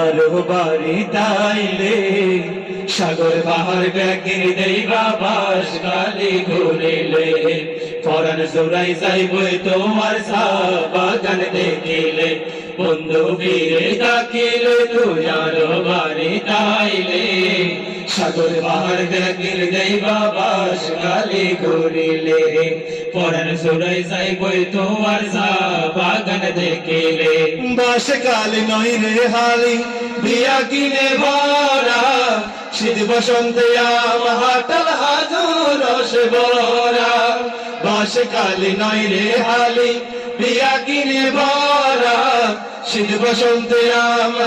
আরও বাড়ি তাইলে। সাগর বাহার ব্যাগের দেই বাবাস কালি ঘুরিলে। ফরান জোড়াই যাইব তোমার সাবাগান দেখিলে। বন্ধু বীরে ডাকিলে তুই আরও বাড়ি তাইলে। সাগর বাহার ব্যাগির দেই বাবাস কালি ঘুরিলে। ফরান জোড়াই যাইবই তোমার বাগান দেখিলে। বাস কালে নই রে হালি, বিয়া কিনে ভরা শীত বসন্তে হাটাল হাজুর রসে ভরা বাস কালে নই রে হালি, বিয়া কিনে ভরা শীত বসন্তে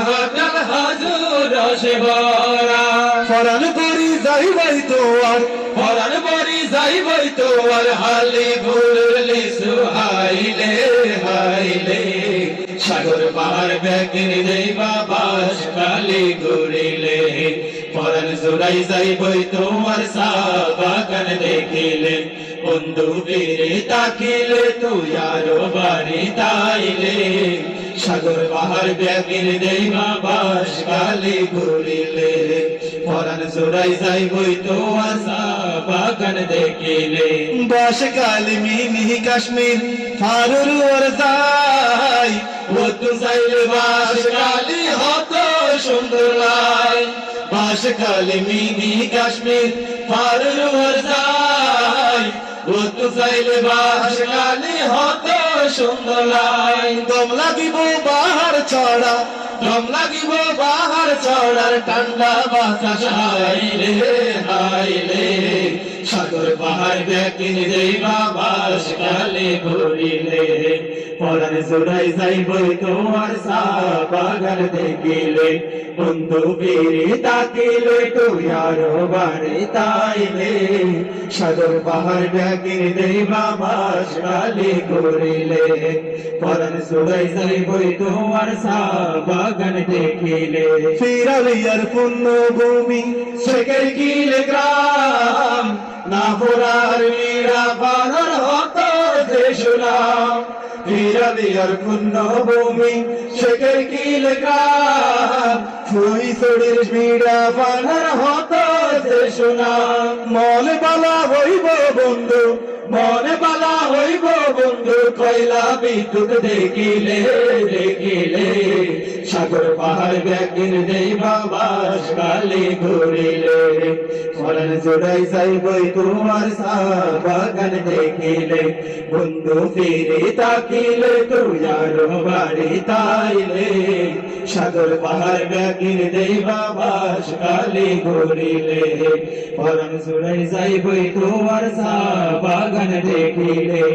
হাটাল হাজুর রসে ভরা ফরান করি যাইবাই তোয়ার ফরান করি যাইবাই তোয়ার হালি ঘুরলি সুহাইলে হাইলে সাগর পাহাড় ব্যাগিন দেই বাবাস কালি ঘুরিলে। পরান জোড়াই যাইবই তোমার বাগান দেখিলে। বন্ধু বীরে তাকিলে তুই আরও বাড়ি তাইলে। সাগর পাহাড় ব্যাগিন দেই বাবাস কালি ঘুরিলে পরান জোড়াই যাইবই তোমার বাগান দেখিলে। বাস কালি মিনি কাশ্মীর ফারুর ওর যাই ও তু চাইলে বাস কালি হত সুন্দর লাই বাস কালি মিনি কাশ্মীর ফারুর ওর যাই ও তু চাইলে বাস কালি হত সুন্দর লাই দম লাগিব বাহার ছড়া দম লাগিব বাহার ছড়ার ঠান্ডা বাতাস হাইলে হাইলে সাগর পাহাড় ব্যাকিন দেই বাবাস কালে ঘুরিলে পরান জোড়াই যাইবই তোমার বাগান দেখিলে। বন্ধু বীরে তাকিলে তুই আরও বাড়ি তাইলে। সাগর পাহাড় ব্যাকিন দেই বাবাস কালে ঘুরিলে পরান জোড়াই যাইবই তোমার বাগান দেখিলে। ফিরালিয়ার পুণ্য ভূমি শেখের কিলে গ্রাম। না ফুরার মীরা পাহাড় হত যে সুনাম ফিরালিয়ার পুণ্য ভূমি শেখের কিল গ্রাম ফুই সড়ির মীরা পাহাড় হত যে সুনাম মনে বালা হইব বন্ধু, মনে কয়লা বিদ্যুৎ দেখিলে দেখিলে, সাগর পাহাড় ব্যাগিন দেই বাবাস কালে ঘুরিলে ফলন জোড়াই যাইবই তোমার বাগান দেখিলে, বন্ধু ফিরে তাকিলে, তুই আরও বাড়ি তাইলে। সাগর পাহাড় ব্যাগিন দেই বাবাস কালে ঘুরিলে ফলন জোড়াই যাইবই তোমার বাগান দেখিলে।